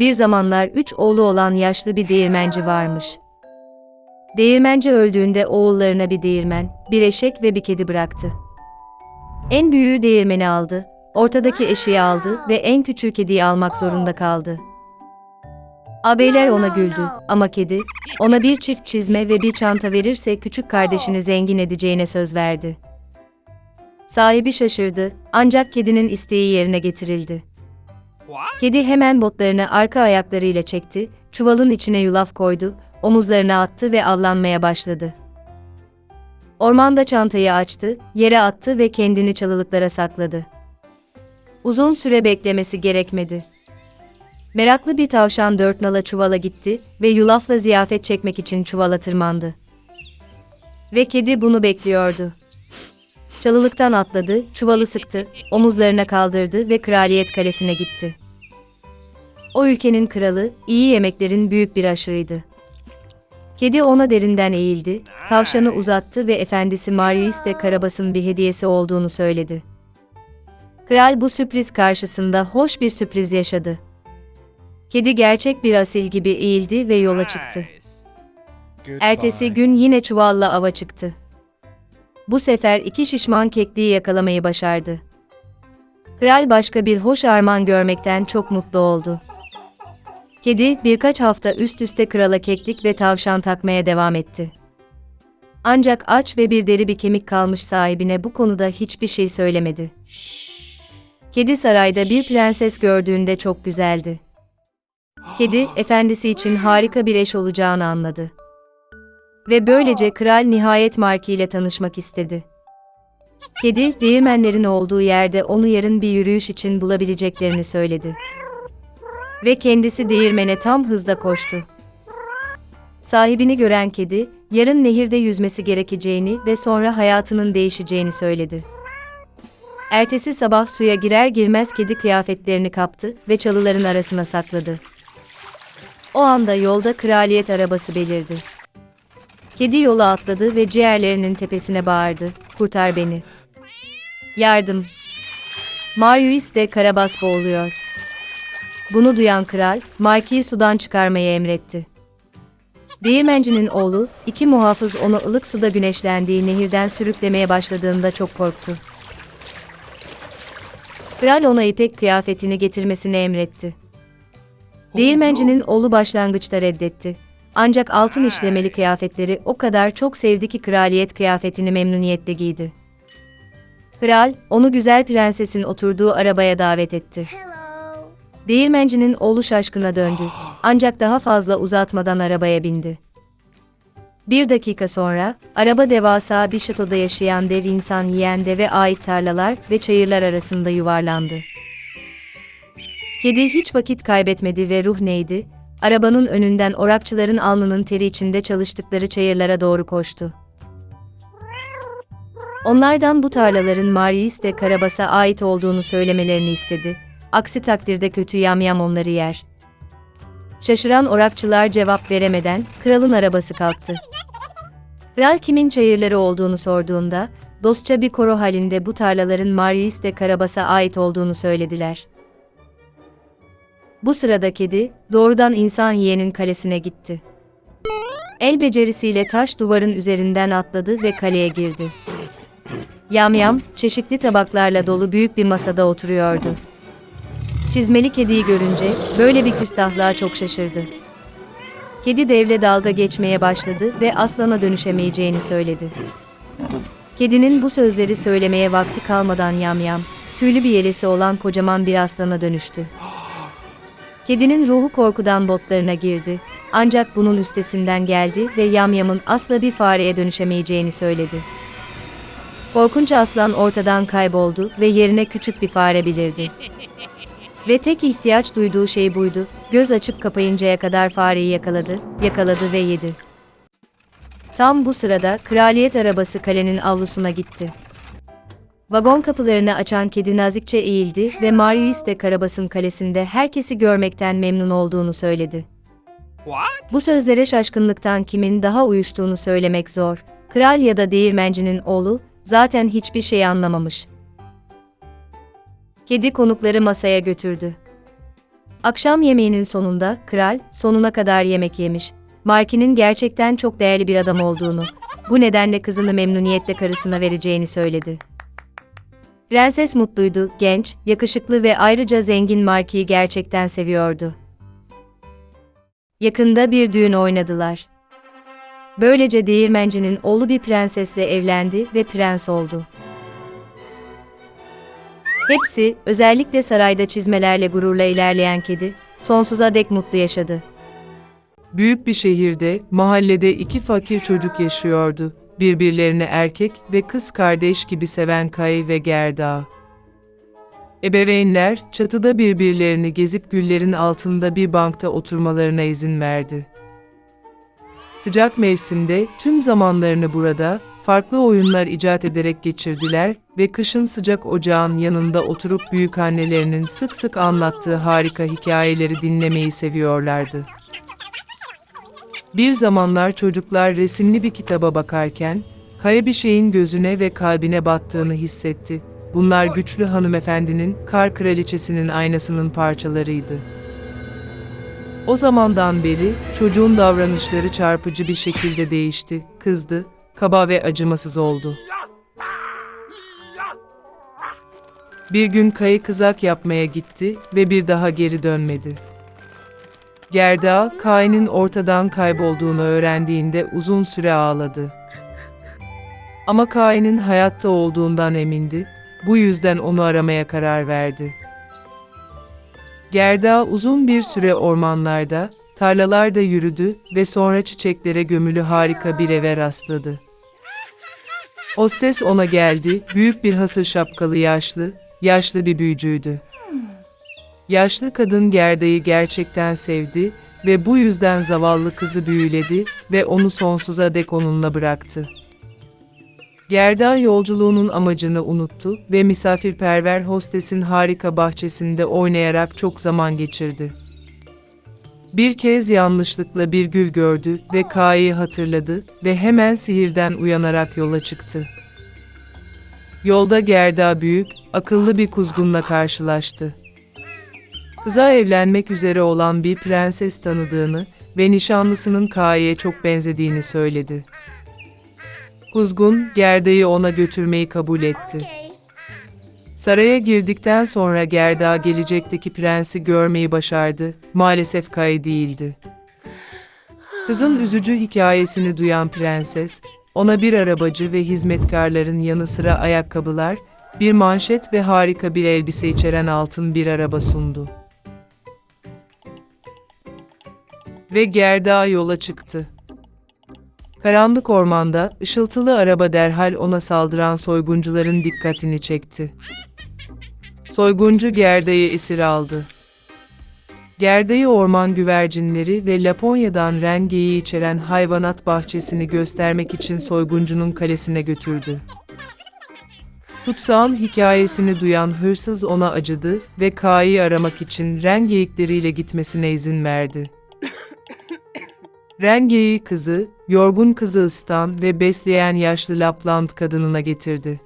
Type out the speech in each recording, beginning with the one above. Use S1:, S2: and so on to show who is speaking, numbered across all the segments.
S1: Bir zamanlar üç oğlu olan yaşlı bir değirmenci varmış. Değirmenci öldüğünde oğullarına bir değirmen, bir eşek ve bir kedi bıraktı. En büyüğü değirmeni aldı, ortadaki eşeği aldı ve en küçüğü kediyi almak zorunda kaldı. Ağabeyler ona güldü ama kedi, ona bir çift çizme ve bir çanta verirse küçük kardeşini zengin edeceğine söz verdi. Sahibi şaşırdı ancak kedinin isteği yerine getirildi. Kedi hemen botlarını arka ayaklarıyla çekti, çuvalın içine yulaf koydu, omuzlarına attı ve avlanmaya başladı. Ormanda çantayı açtı, yere attı ve kendini çalılıklara sakladı. Uzun süre beklemesi gerekmedi. Meraklı bir tavşan dört nala çuvala gitti ve yulafla ziyafet çekmek için çuvala tırmandı. Ve kedi bunu bekliyordu. Çalılıktan atladı, çuvalı sıktı, omuzlarına kaldırdı ve kraliyet kalesine gitti. O ülkenin kralı, iyi yemeklerin büyük bir aşığıydı. Kedi ona derinden eğildi, tavşanı uzattı ve efendisi Marius de Karabas'ın bir hediyesi olduğunu söyledi. Kral bu sürpriz karşısında hoş bir sürpriz yaşadı. Kedi gerçek bir asil gibi eğildi ve yola çıktı. Ertesi gün yine çuvalla ava çıktı. Bu sefer iki şişman kekliği yakalamayı başardı. Kral başka bir hoş armağan görmekten çok mutlu oldu. Kedi birkaç hafta üst üste krala keklik ve tavşan takmaya devam etti. Ancak aç ve bir deri bir kemik kalmış sahibine bu konuda hiçbir şey söylemedi. Kedi sarayda bir prenses gördüğünde çok güzeldi. Kedi, efendisi için harika bir eş olacağını anladı. Ve böylece kral nihayet Marki ile tanışmak istedi. Kedi, değirmenlerin olduğu yerde onu yarın bir yürüyüş için bulabileceklerini söyledi. Ve kendisi değirmene tam hızla koştu. Sahibini gören kedi, yarın nehirde yüzmesi gerekeceğini ve sonra hayatının değişeceğini söyledi. Ertesi sabah suya girer girmez kedi kıyafetlerini kaptı ve çalıların arasına sakladı. O anda yolda kraliyet arabası belirdi. Kedi yola atladı ve ciğerlerinin tepesine bağırdı. Kurtar beni. Yardım. Marius de Karabas boğuluyor. Bunu duyan kral, Marki'yi sudan çıkarmayı emretti. Değirmencinin oğlu, iki muhafız onu ılık suda güneşlendiği nehirden sürüklemeye başladığında çok korktu. Kral ona ipek kıyafetini getirmesini emretti. Değirmencinin oğlu başlangıçta reddetti. Ancak altın işlemeli kıyafetleri o kadar çok sevdi ki kraliyet kıyafetini memnuniyetle giydi. Kral, onu güzel prensesin oturduğu arabaya davet etti. Değirmencinin oğlu şaşkına döndü. Ancak daha fazla uzatmadan arabaya bindi. Bir dakika sonra, araba devasa bir şatoda yaşayan dev insan yiyen deve ait tarlalar ve çayırlar arasında yuvarlandı. Kedi hiç vakit kaybetmedi ve ruh neydi? Arabanın önünden orakçıların alnının teri içinde çalıştıkları çayırlara doğru koştu. Onlardan bu tarlaların Marius de Karabas'a ait olduğunu söylemelerini istedi. Aksi takdirde kötü yamyam onları yer. Şaşıran orakçılar cevap veremeden kralın arabası kalktı. Kral kimin çayırları olduğunu sorduğunda, dostça bir koro halinde bu tarlaların Marius de Karabas'a ait olduğunu söylediler. Bu sırada kedi, doğrudan insan yiyenin kalesine gitti. El becerisiyle taş duvarın üzerinden atladı ve kaleye girdi. Yamyam, çeşitli tabaklarla dolu büyük bir masada oturuyordu. Çizmeli kediyi görünce, böyle bir küstahlığa çok şaşırdı. Kedi devle dalga geçmeye başladı ve aslana dönüşemeyeceğini söyledi. Kedinin bu sözleri söylemeye vakti kalmadan yamyam, tüylü bir yelesi olan kocaman bir aslana dönüştü. Kedinin ruhu korkudan botlarına girdi. Ancak bunun üstesinden geldi ve yamyamın asla bir fareye dönüşemeyeceğini söyledi. Korkunç aslan ortadan kayboldu ve yerine küçük bir fare belirdi. Ve tek ihtiyaç duyduğu şey buydu. Göz açıp kapayıncaya kadar fareyi yakaladı, yakaladı ve yedi. Tam bu sırada kraliyet arabası kalenin avlusuna gitti. Vagon kapılarını açan kedi nazikçe eğildi ve Marius de Karabas'ın kalesinde herkesi görmekten memnun olduğunu söyledi.
S2: What?
S1: Bu sözlere şaşkınlıktan kimin daha uyuştuğunu söylemek zor. Kral ya da değirmencinin oğlu zaten hiçbir şey anlamamış. Kedi konukları masaya götürdü.
S3: Akşam yemeğinin sonunda kral sonuna kadar yemek yemiş. Marky'nin gerçekten çok değerli bir adam olduğunu, bu nedenle kızını memnuniyetle karısına vereceğini söyledi. Prenses mutluydu, genç, yakışıklı ve ayrıca zengin Marky'yi gerçekten seviyordu. Yakında bir düğün oynadılar. Böylece değirmencinin oğlu bir prensesle evlendi ve prens oldu. Hepsi, özellikle sarayda çizmelerle gururla ilerleyen kedi, sonsuza dek mutlu yaşadı.
S1: Büyük bir şehirde, mahallede iki fakir çocuk yaşıyordu. Birbirlerini erkek ve kız kardeş gibi seven Kay ve Gerda. Ebeveynler, çatıda birbirlerini gezip güllerin altında bir bankta oturmalarına izin verdi. Sıcak mevsimde tüm zamanlarını burada, farklı oyunlar icat ederek geçirdiler ve kışın sıcak ocağın yanında oturup büyükannelerinin sık sık anlattığı harika hikayeleri dinlemeyi seviyorlardı. Bir zamanlar çocuklar resimli bir kitaba bakarken, kaya bir şeyin gözüne ve kalbine battığını hissetti. Bunlar güçlü hanımefendinin, kar kraliçesinin aynasının parçalarıydı. O zamandan beri çocuğun davranışları çarpıcı bir şekilde değişti, kızdı, kaba ve acımasız oldu. Bir gün kayı kızak yapmaya gitti ve bir daha geri dönmedi. Gerda, Kain'in ortadan kaybolduğunu öğrendiğinde uzun süre ağladı. Ama Kain'in hayatta olduğundan emindi, bu yüzden onu aramaya karar verdi. Gerda uzun bir süre ormanlarda, tarlalarda yürüdü ve sonra çiçeklere gömülü harika bir eve rastladı. Hostes ona geldi, büyük bir hasır şapkalı yaşlı, yaşlı bir büyücüydü. Yaşlı kadın Gerda'yı gerçekten sevdi ve bu yüzden zavallı kızı büyüledi ve onu sonsuza dek onunla bıraktı. Gerda yolculuğunun amacını unuttu ve misafirperver hostesin harika bahçesinde oynayarak çok zaman geçirdi. Bir kez yanlışlıkla bir gül gördü ve Ka'yı hatırladı ve hemen sihirden uyanarak yola çıktı. Yolda Gerda büyük, akıllı bir kuzgunla karşılaştı. Kıza evlenmek üzere olan bir prenses tanıdığını ve nişanlısının Ka'ya çok benzediğini söyledi. Kuzgun, Gerda'yı ona götürmeyi kabul etti. Saraya girdikten sonra Gerda gelecekteki prensi görmeyi başardı, maalesef Kay değildi. Kızın üzücü hikayesini duyan prenses, ona bir arabacı ve hizmetkarların yanı sıra ayakkabılar, bir manşet ve harika bir elbise içeren altın bir araba sundu. Ve Gerda yola çıktı. Karanlık ormanda, ışıltılı araba derhal ona saldıran soyguncuların dikkatini çekti. Soyguncu Gerda'yı esir aldı. Gerda'yı orman güvercinleri ve Laponya'dan rengeyi içeren hayvanat bahçesini göstermek için soyguncunun kalesine götürdü. Kutsağın hikayesini duyan hırsız ona acıdı ve Ka'yı aramak için ren geyikleriyle gitmesine izin verdi. Rengeyi kızı, yorgun kızı ısıtan ve besleyen yaşlı Lapland kadınına getirdi.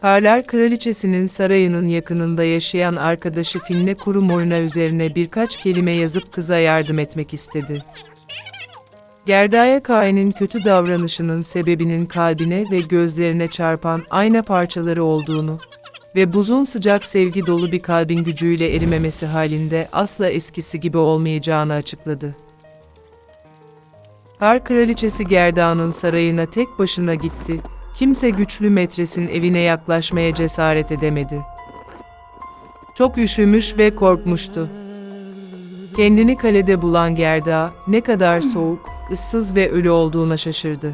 S1: Karlar Kraliçesi'nin sarayının yakınında yaşayan arkadaşı Finne Kurumorna üzerine birkaç kelime yazıp kıza yardım etmek istedi. Gerdaya Kain'in kötü davranışının sebebinin kalbine ve gözlerine çarpan ayna parçaları olduğunu ve buzun sıcak sevgi dolu bir kalbin gücüyle erimemesi halinde asla eskisi gibi olmayacağını açıkladı. Kar kraliçesi Gerda'nın sarayına tek başına gitti. Kimse güçlü metresin evine yaklaşmaya cesaret edemedi. Çok üşümüş ve korkmuştu. Kendini kalede bulan Gerda, ne kadar soğuk, ıssız ve ölü olduğuna şaşırdı.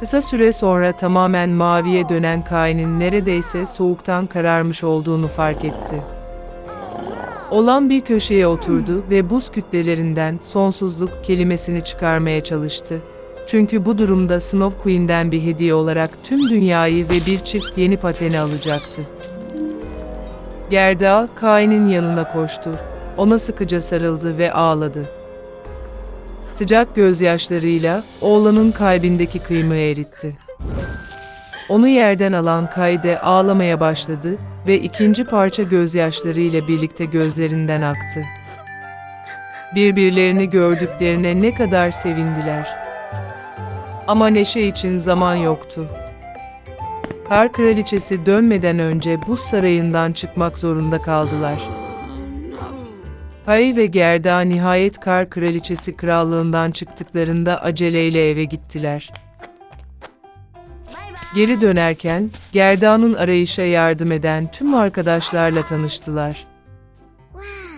S1: Kısa süre sonra tamamen maviye dönen Kain'in neredeyse soğuktan kararmış olduğunu fark etti. Olan bir köşeye oturdu ve buz kütlelerinden sonsuzluk kelimesini çıkarmaya çalıştı. Çünkü bu durumda Snow Queen'den bir hediye olarak tüm dünyayı ve bir çift yeni pateni alacaktı. Gerda, Kain'in yanına koştu. Ona sıkıca sarıldı ve ağladı. Sıcak gözyaşlarıyla oğlanın kalbindeki kıymığı eritti. Onu yerden alan Kayde ağlamaya başladı ve ikinci parça gözyaşları ile birlikte gözlerinden aktı. Birbirlerini gördüklerine ne kadar sevindiler. Ama neşe için zaman yoktu. Kar kraliçesi dönmeden önce buz sarayından çıkmak zorunda kaldılar. Hay ve Gerda nihayet kar kraliçesi krallığından çıktıklarında aceleyle eve gittiler. Geri dönerken, Gerda'nın arayışa yardım eden tüm arkadaşlarla tanıştılar.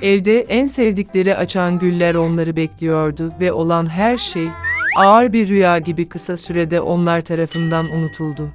S1: Evde en sevdikleri açan güller onları bekliyordu ve olan her şey, ağır bir rüya gibi kısa sürede onlar tarafından unutuldu.